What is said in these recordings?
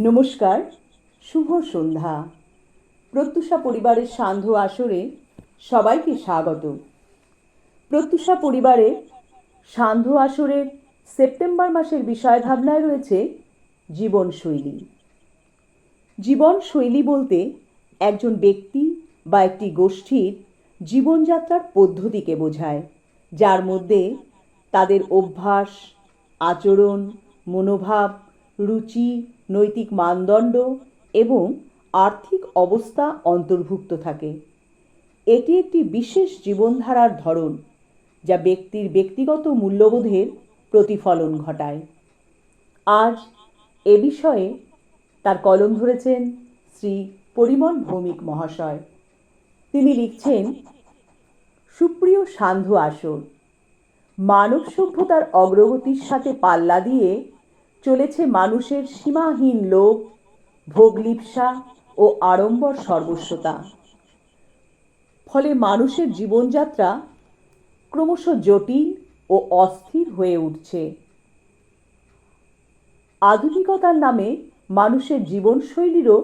নমস্কার, শুভ সন্ধ্যা। প্রত্যুষা পরিবারের সান্ধ্য আসরে সবাইকে স্বাগত। প্রত্যুষা পরিবারে সান্ধ্য আসরের সেপ্টেম্বর মাসের বিষয় ভাবনায় রয়েছে জীবনশৈলী। জীবনশৈলী বলতে একজন ব্যক্তি বা একটি গোষ্ঠীর জীবনযাত্রার পদ্ধতিকে বোঝায়, যার মধ্যে তাদের অভ্যাস, আচরণ, মনোভাব রুচি, নৈতিক মানদণ্ড এবং আর্থিক অবস্থা অন্তর্ভুক্ত থাকে। এটি একটি বিশেষ জীবনধারার ধরন, যা ব্যক্তির ব্যক্তিগত মূল্যবোধের প্রতিফলন ঘটায়। আজ এ বিষয়ে তার কলম ধরেছেন শ্রী পরিমল ভৌমিক মহাশয়। তিনি লিখছেন, সুপ্রিয় সান্ধ্য আসর, মানব সভ্যতার অগ্রগতির সাথে পাল্লা দিয়ে চলেছে মানুষের সীমাহীন লোভ, ভোগলিপ্সা ও আড়ম্বর সর্বস্বতা। ফলে মানুষের জীবনযাত্রা ক্রমশ জটিল ও অস্থির হয়ে উঠছে। আধুনিকতার নামে মানুষের জীবনশৈলীরও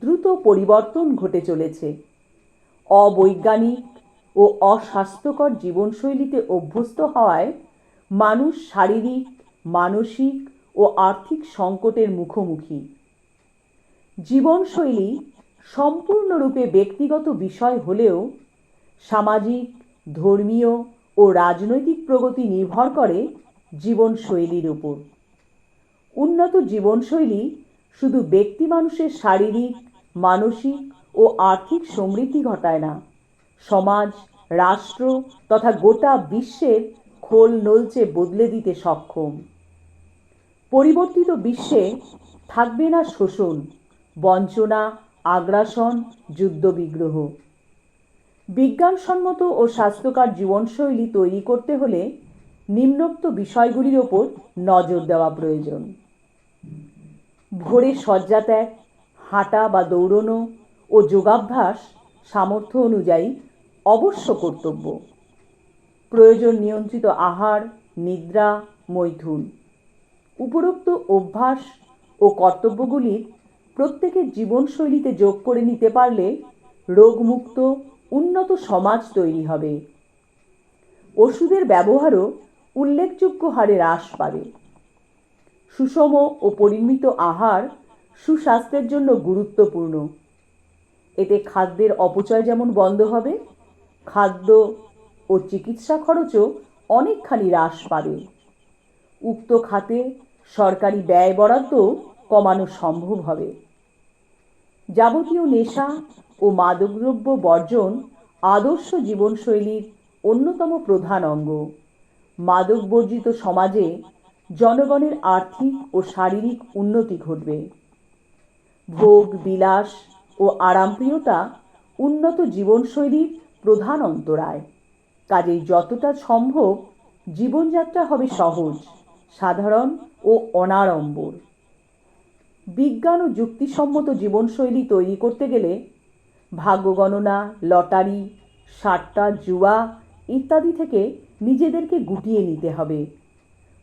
দ্রুত পরিবর্তন ঘটে চলেছে। অবৈজ্ঞানিক ও অস্বাস্থ্যকর জীবনশৈলীতে অভ্যস্ত হওয়ায় মানুষ শারীরিক, মানসিক ও আর্থিক সংকটের মুখোমুখি। জীবনশৈলী সম্পূর্ণরূপে ব্যক্তিগত বিষয় হলেও সামাজিক, ধর্মীয় ও রাজনৈতিক প্রগতি নির্ভর করে জীবনশৈলীর উপর। উন্নত জীবনশৈলী শুধু ব্যক্তি মানুষের শারীরিক, মানসিক ও আর্থিক সমৃদ্ধি ঘটায় না, সমাজ, রাষ্ট্র তথা গোটা বিশ্বের খোল নলচে বদলে দিতে সক্ষম। পরিবর্তিত বিশ্বে থাকবে না শোষণ, বঞ্চনা, আগ্রাসন, যুদ্ধবিগ্রহ। বিজ্ঞানসম্মত ও স্বাস্থ্যকর জীবনশৈলী তৈরি করতে হলে নিম্নোক্ত বিষয়গুলির ওপর নজর দেওয়া প্রয়োজন। ভোরে শয্যা ত্যাগ, হাঁটা বা দৌড়নো ও যোগাভ্যাস সামর্থ্য অনুযায়ী অবশ্য কর্তব্য। প্রয়োজন নিয়ন্ত্রিত আহার, নিদ্রা, মৈথুন। উপরোক্ত অভ্যাস ও কর্তব্যগুলির প্রত্যেকের জীবনশৈলীতে যোগ করে নিতে পারলে রোগমুক্ত, উন্নত সমাজ তৈরি হবে। ওষুধের ব্যবহারও উল্লেখযোগ্য হারে হ্রাস পাবে। সুষম ও পরিমিত আহার সুস্বাস্থ্যের জন্য গুরুত্বপূর্ণ। এতে খাদ্যের অপচয় যেমন বন্ধ হবে, খাদ্য ও চিকিৎসা খরচও অনেকখানি হ্রাস পাবে। উক্ত খাতে সরকারি ব্যয় বরাদ্দ কমানো সম্ভব হবে। যাবতীয় নেশা ও মাদকদ্রব্য বর্জন আদর্শ জীবনশৈলীর অন্যতম প্রধান অঙ্গ। মাদক বর্জিত সমাজে জনগণের আর্থিক ও শারীরিক উন্নতি ঘটবে। ভোগ, বিলাস ও আরামপ্রিয়তা উন্নত জীবনশৈলীর প্রধান অন্তরায়। কাজেই যতটা সম্ভব জীবনযাত্রা হবে সহজ। সাধারণ ও অনাড়ম্বর। বিজ্ঞান ও যুক্তিসম্মত জীবনশৈলী তৈরি করতে গেলে ভাগ্য গণনা, লটারি সাট্টা জুয়া ইত্যাদি থেকে নিজেদেরকে গুটিয়ে নিতে হবে।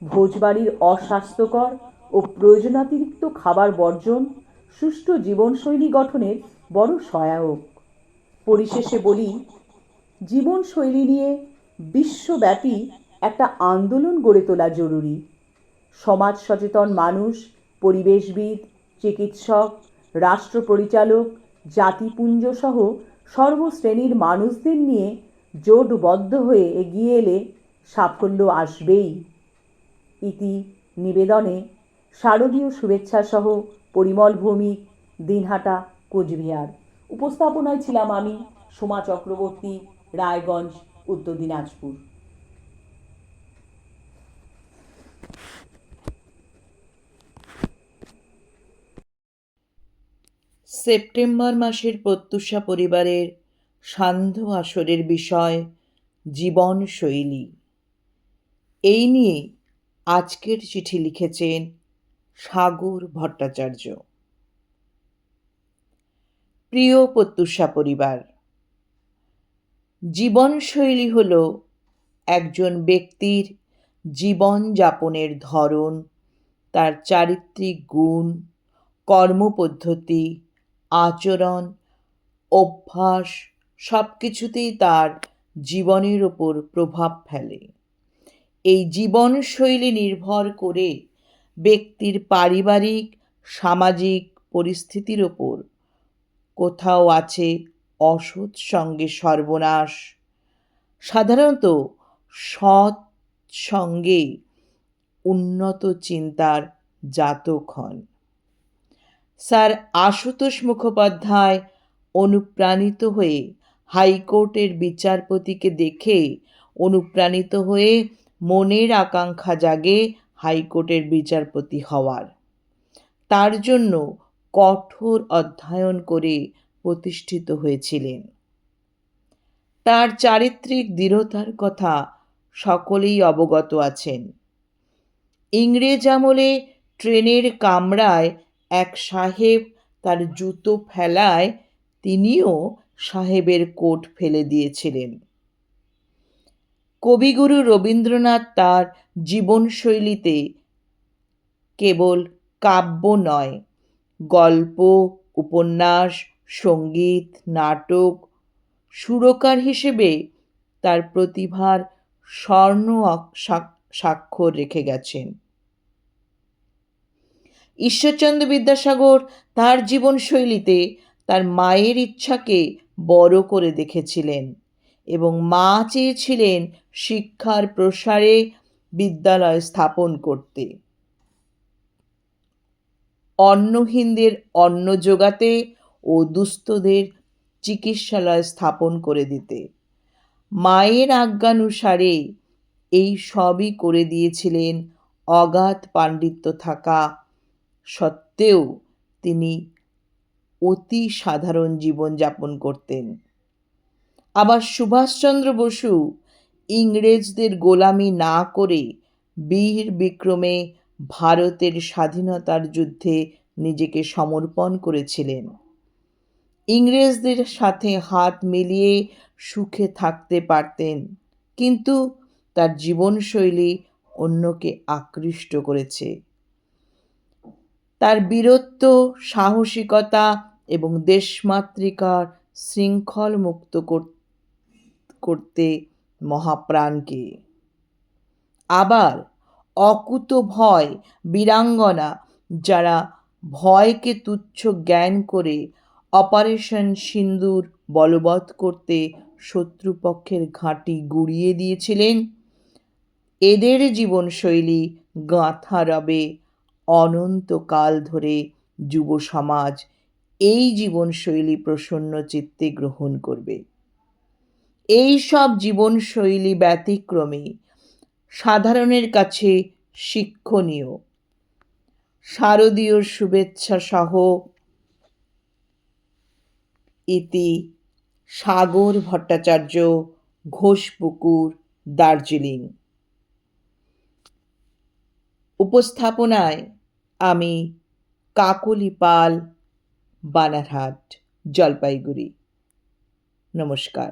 ভোজবাড়ির অস্বাস্থ্যকর ও প্রয়োজনাতিরিক্ত খাবার বর্জন সুষ্ঠু জীবনশৈলী গঠনের বড় সহায়ক। পরিশেষে বলি, জীবনশৈলী নিয়ে বিশ্বব্যাপী একটা আন্দোলন গড়ে তোলা জরুরি। সমাজ সচেতন মানুষ, পরিবেশবিদ, চিকিৎসক রাষ্ট্র পরিচালক জাতিপুঞ্জ সহ সর্বশ্রেণীর মানুষদের নিয়ে জোটবদ্ধ হয়ে এগিয়ে এলে সাফল্য আসবেই। ইতি নিবেদনে শারদীয় শুভেচ্ছা সহ পরিমল ভৌমিক, দিনহাটা, কোচবিহার। উপস্থাপনায় ছিলাম আমি সোমা চক্রবর্তী, রায়গঞ্জ, উত্তর দিনাজপুর। সেপ্টেম্বর মাসের প্রত্যুষা পরিবারের সান্ধ্য আসরের বিষয়, জীবনশৈলী। এই নিয়ে আজকের চিঠি লিখেছেন সাগর ভট্টাচার্য। প্রিয় প্রত্যুষা পরিবার, জীবনশৈলী হল একজন ব্যক্তির জীবনযাপনের ধরন, তার চারিত্রিক গুণ, কর্মপদ্ধতি আচরণ, অভ্যাস সব কিছুতেই তার জীবনের ওপর প্রভাব ফেলে। এই জীবনশৈলী নির্ভর করে ব্যক্তির পারিবারিক, সামাজিক পরিস্থিতির ওপর কোথাও আছে অসৎ সঙ্গে সর্বনাশ। সাধারণত সৎ সঙ্গে উন্নত চিন্তার জাতক হন। স্যার আশুতোষ মুখোপাধ্যায় অনুপ্রাণিত হয়ে হাইকোর্টের বিচারপতিকে দেখে অনুপ্রাণিত হয়ে মনের আকাঙ্ক্ষা জাগে হাইকোর্টের বিচারপতি হওয়ার। তার জন্য কঠোর অধ্যয়ন করে প্রতিষ্ঠিত হয়েছিলেন। তার চারিত্রিক দৃঢ়তার কথা সকলেই অবগত আছেন। ইংরেজ আমলে ট্রেনের কামরায় এক সাহেব তার জুতো ফেলায় তিনিও সাহেবের কোট ফেলে দিয়েছিলেন। কবিগুরু রবীন্দ্রনাথ তার জীবনশৈলীতে কেবল কাব্য নয়, গল্প, উপন্যাস, সংগীত, নাটক, সুরকার হিসেবে তার প্রতিভার স্বর্ণ স্বাক্ষর রেখে গেছেন। ঈশ্বরচন্দ্র বিদ্যাসাগর তার জীবনশৈলীতে তার মায়ের ইচ্ছাকে বড় করে দেখেছিলেন এবং মা চেয়েছিলেন শিক্ষার প্রসারে বিদ্যালয় স্থাপন করতে। অন্নহীনদের অন্ন যোগাতে ও দুস্থদের চিকিৎসালয় স্থাপন করে দিতে। মায়ের আজ্ঞানুসারে এই সবই করে দিয়েছিলেন অগাধ পাণ্ডিত্য থাকা সত্ত্বেও তিনি অতি সাধারণ জীবনযাপন করতেন। আবার সুভাষচন্দ্র বসু ইংরেজদের গোলামি না করে বীর বিক্রমে ভারতের স্বাধীনতার যুদ্ধে নিজেকে সমর্পণ করেছিলেন। ইংরেজদের সাথে হাত মিলিয়ে সুখে থাকতে পারতেন, কিন্তু তার জীবনশৈলী অন্যকে আকৃষ্ট করেছে। তার বীরত্ব, সাহসিকতা এবং দেশমাতৃকার শৃঙ্খল মুক্ত কর- করতে মহাপ্রাণকে। আবার অকুত ভয়, বীরাঙ্গনা, যারা ভয়কে তুচ্ছ জ্ঞান করে অপারেশন সিন্দুর বলবৎ করতে শত্রুপক্ষের ঘাঁটি গুড়িয়ে দিয়েছিলেন, এদের জীবনশৈলী গাঁথা রবে অনন্তকাল ধরে যুব সমাজ এই জীবনশৈলী প্রসন্ন চিত্তে গ্রহণ করবে। এই সব জীবনশৈলী ব্যতিক্রমে, সাধারণের কাছে শিক্ষণীয়। শারদীয় শুভেচ্ছা সহ ইতি সাগর ভট্টাচার্য, ঘোষপুকুর, দার্জিলিং। উপস্থাপনায় আমি কাকলি পাল বানারহাট জলপাইগুড়ি। নমস্কার।